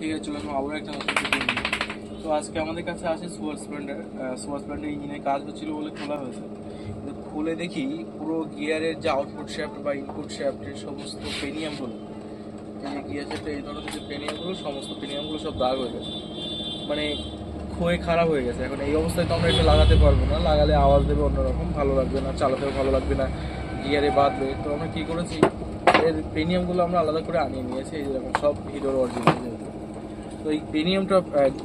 ঠিক আছে চলে আসলাম আবার একটা নতুন। তো আজকে আমাদের কাছে আছে সুপার স্প্লেন্ডার সুপার স্প্লেন্ডার ইঞ্জিনের কাজ হচ্ছিল বলে খোলা হয়েছে। কিন্তু খুলে দেখি পুরো গিয়ারের যে আউটপুট শ্যাফট বা ইনপুট শ্যাফটের সমস্ত পেনিয়ামগুলো এই যে গিয়ার শ্যাফটের এই ধরনের যে পেনিয়ামগুলো সমস্ত পেনিয়ামগুলো সব দাগ হয়ে গেছে। মানে ক্ষয়ে খারাপ হয়ে গেছে। এখন এই অবস্থায় তো আমরা এটা লাগাতে পারব না। লাগালে আওয়াজ দেবে অন্যরকম, ভালো লাগবে না, চালাতেও ভালো লাগবে না গিয়ারে বাঁধবে। তো আমরা কী করেছি? এর প্রিমিয়ামগুলো আমরা আলাদা করে আনিয়ে নিয়েছি, এই যেরকম সব হিরোর অরিজিনাল তো এই পেনিয়ামটা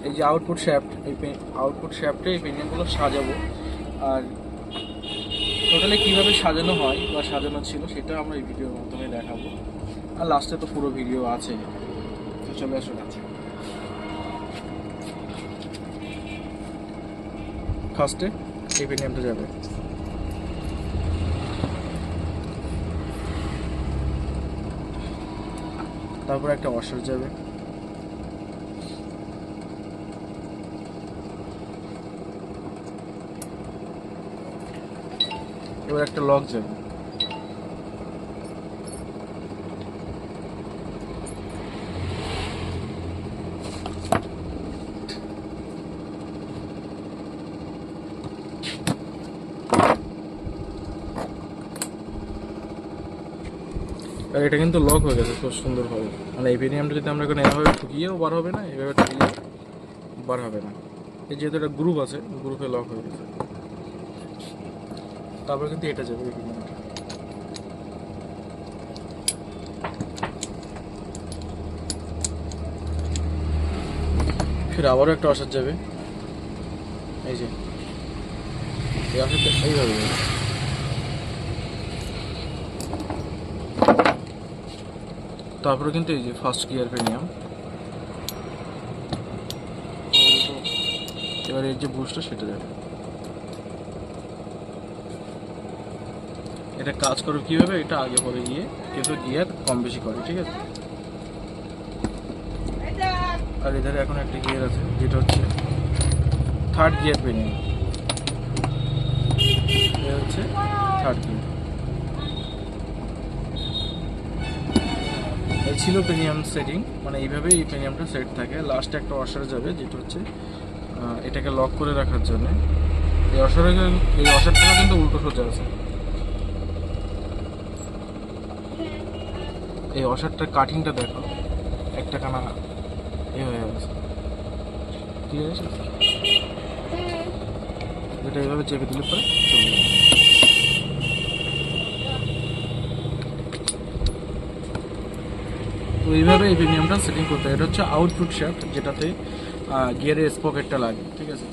এই যে আউটপুট শ্যাফট এই আউটপুট শ্যাফটে এই পেনিয়ামগুলো সাজাবো। আর টোটালি কীভাবে সাজানো হয় বা সাজানো ছিল সেটা আমরা এই ভিডিওর মাধ্যমে দেখাবো। আর লাস্টে তো পুরো ভিডিও আছে। তো চলে আসুন আছে ফার্স্টে এই পেনিয়ামটা যাবে। তারপর একটা ওয়াশার যাবে। এবার একটা লক যাবে। আর এটা কিন্তু লক হয়ে গেছে, খুব সুন্দরভাবে। মানে এই যদি আমরা এখন এভাবে ঠুকিয়েও বার হবে না, এভাবে ঠুকিয়ে বার হবে না। এই যেহেতু একটা গ্রুপ আছে গ্রুপে লক হয়ে গেছে। তারপর কিন্তু এটা যাবে ফির আবারও একটা অসার যাবে। এই যে। এই অসারটা এইভাবে তারপরে কিন্তু এই যে ফার্স্ট গিয়ার প্রিমিয়াম এবার এর যে বুস্টটা সেটা যাবে। এটা কাজ করবে কীভাবে, এটা আগে পরে গিয়ে কিন্তু গিয়ার কম বেশি করে, ঠিক আছে? আর এধারে এখন একটা গিয়ার আছে, যেটা হচ্ছে থার্ড গিয়ার এটা হচ্ছে থার্ড গিয়ার ছিল প্রিমিয়াম সেটিং মানে এইভাবে এই প্রিমিয়ামটা সেট থাকে। লাস্টে একটা ওয়াশার যাবে, যেটা হচ্ছে এটাকে লক করে রাখার জন্য। এই ওয়াশারে এই ওয়াশারটা কিন্তু উল্টো সোজা আছে। এই ওয়াশারটার কাটিংটা দেখো। একটা কানা এ হয়ে গেছে। ঠিক আছে? এটা এইভাবে চেপে দিলে পরে চলে যাবে। তো এইভাবে এই প্রিমিয়ামটা সেটিং করতে হয়। এটা হচ্ছে আউটপুট শ্যাফট যেটাতে গিয়ারের স্পকেটটা লাগে ঠিক আছে?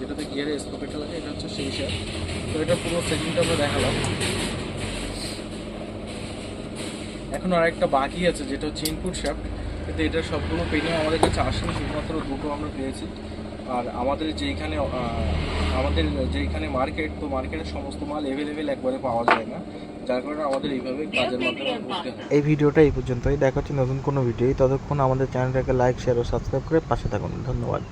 যেটাতে গিয়ারের স্পকেটটা লাগে এটা হচ্ছে সেই শ্যাফট তো এটা পুরো সেটিংটা আমরা দেখালাম। এখন আর একটা বাকি আছে, যেটা হচ্ছে ইনপুট শ্যাফট কিন্তু এটা সবগুলো প্রিমিয়াম আমাদের কাছে আসেনি, শুধুমাত্র দুটো আমরা পেয়েছি। আর আমাদের যেইখানে আমাদের যেইখানে মার্কেট তো মার্কেটের সমস্ত মাল অ্যাভেলেবেল একবারে পাওয়া যায় না। যার কারণে আমাদের এইভাবে কাজের মাধ্যমে এই ভিডিওটা এই পর্যন্তই। দেখা হচ্ছে নতুন কোনো ভিডিও ততক্ষণ আমাদের চ্যানেলটাকে লাইক শেয়ার ও সাবস্ক্রাইব করে পাশে থাকুন। ধন্যবাদ।